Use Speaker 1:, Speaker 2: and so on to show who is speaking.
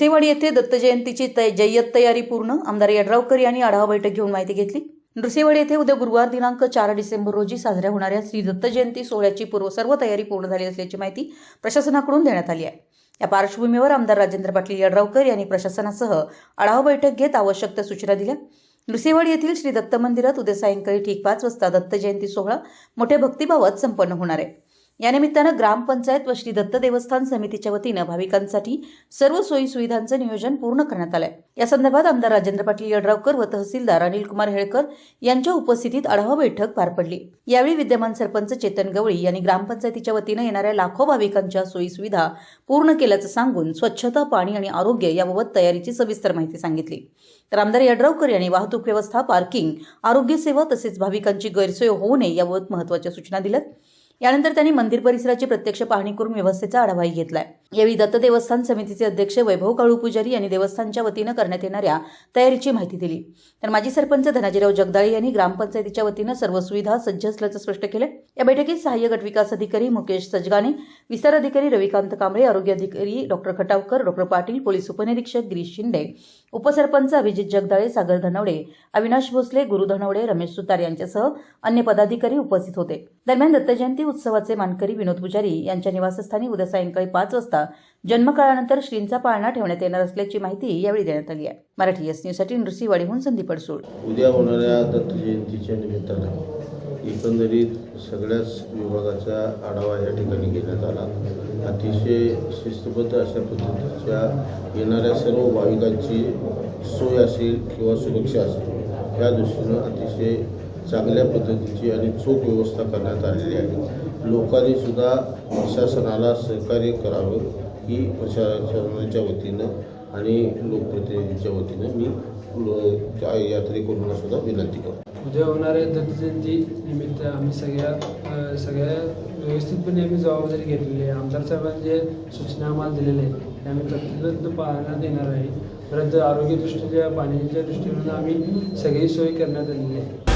Speaker 1: नृसिंहवाडी येथे दत्त जयंतीची जय्यत तयारी पूर्ण. आमदार यड्रावकर यांनी आढावा बैठक घेऊन माहिती घेतली. नृसिंहवाडी येथे उद्या गुरुवार दिनांक चार डिसेंबर रोजी साजऱ्या होणाऱ्या श्री दत्त जयंती सोहळ्याची पूर्व सर्व तयारी पूर्ण झाली असल्याची माहिती प्रशासनाकडून देण्यात आली आहे. या पार्श्वभूमीवर आमदार राजेंद्र पाटील यड्रावकर यांनी प्रशासनासह आढावा बैठक घेत आवश्यक त्या सूचना दिल्या. नृसिंहवाडी येथील श्री दत्त मंदिरात उद्या सायंकाळी ठीक पाच वाजता दत्त जयंती सोहळा. मोठ्या भक्तिभावात संपन्न होणार आहे. या निमित्तानं ग्रामपंचायत व श्री दत्त देवस्थान समितीच्या वतीनं भाविकांसाठी सर्व सोयी सुविधांचं नियोजन पूर्ण करण्यात आलंय. या संदर्भात आमदार राजेंद्र पाटील यड्रावकर व तहसीलदार अनिल कुमार हेळकर यांच्या उपस्थितीत आढावा बैठक पार पडली. यावेळी विद्यमान सरपंच चेतन गवळी यांनी ग्रामपंचायतीच्या वतीनं येणाऱ्या लाखो भाविकांच्या सोयी सुविधा पूर्ण केल्याचं सांगून स्वच्छता पाणी आणि आरोग्य याबाबत तयारीची सविस्तर माहिती सांगितली. तर आमदार यड्रावकर यांनी वाहतूक व्यवस्था पार्किंग आरोग्य सेवा तसेच भाविकांची गैरसोय होऊ नये याबाबत महत्त्वाच्या सूचना दिल्यात. यानंतर त्यांनी मंदिर परिसराची प्रत्यक्ष पाहणी करून व्यवस्थेचा आढावाही घेतलाय. यावेळी दत्त देवस्थान समितीचे अध्यक्ष वैभव काळू पुजारी यांनी देवस्थानच्या वतीनं करण्यात येणाऱ्या तयारीची माहिती दिली. तर माजी सरपंच धनाजीराव जगदाळे यांनी ग्रामपंचायतीच्या वतीनं सर्व सुविधा सज्ज असल्याचं स्पष्ट केलं या बैठकीत सहाय्य गट विकास अधिकारी मुकेश सजगाने विस्तार अधिकारी रविकांत कांबळे आरोग्य अधिकारी doctor Khatavkar doctor Patil police उपनिरीक्षक गिरीश शिंदे उपसरपंच अभिजित जगदाळे सागर धनवडे अविनाश भोसले गुरु धनवडे रमेश सुतार यांच्यासह अन्य पदाधिकारी उपस्थित होते. दरम्यान दत्तजयंती उत्सवाचे मानकरी विनोद पुजारी यांच्या निवासस्थानी उद्या सायंकाळी पाच वाजता जन्मकाळानंतर श्रींचा पाळणा ठेवण्यात येणार असल्याची माहिती यावेळी देण्यात आली आहे. मराठी एस न्यूजसाठी नृसिंहवाडीहून संदीप अडसूळ.
Speaker 2: उद्या होणाऱ्या दत्त जयंतीच्या निमित्तानं एकंदरीत सगळ्याच विभागाचा आढावा या ठिकाणी घेण्यात आला. अतिशय शिस्तबद्ध अशा पद्धतीच्या येणाऱ्या सर्व भाविकांची सोय असेल किंवा सुरक्षा असेल या दृष्टीनं अतिशय चांगल्या पद्धतीची आणि चोख व्यवस्था करण्यात आलेली आहे. लोकांनी सुद्धा प्रशासनाला सहकार्य करावं ही प्रशासनाच्या वतीनं आणि लोकप्रतिनिधीच्या वतीनं मी लो- त्या यात्रेकरूंना सुद्धा विनंती करतो.
Speaker 3: उद्या होणाऱ्या दत्त जयंती निमित्त आम्ही सगळ्या सगळ्या व्यवस्थितपणे आम्ही जबाबदारी घेतलेली आहे. आमदार साहेबांनी जे सूचना आम्हाला दिलेल्या आहेत त्या आम्ही तत्पर पाळण्यात येणार आहे. परत आरोग्यदृष्ट्या पाण्याच्या दृष्टीनं आम्ही सगळी सोय करण्यात आलेली आहे.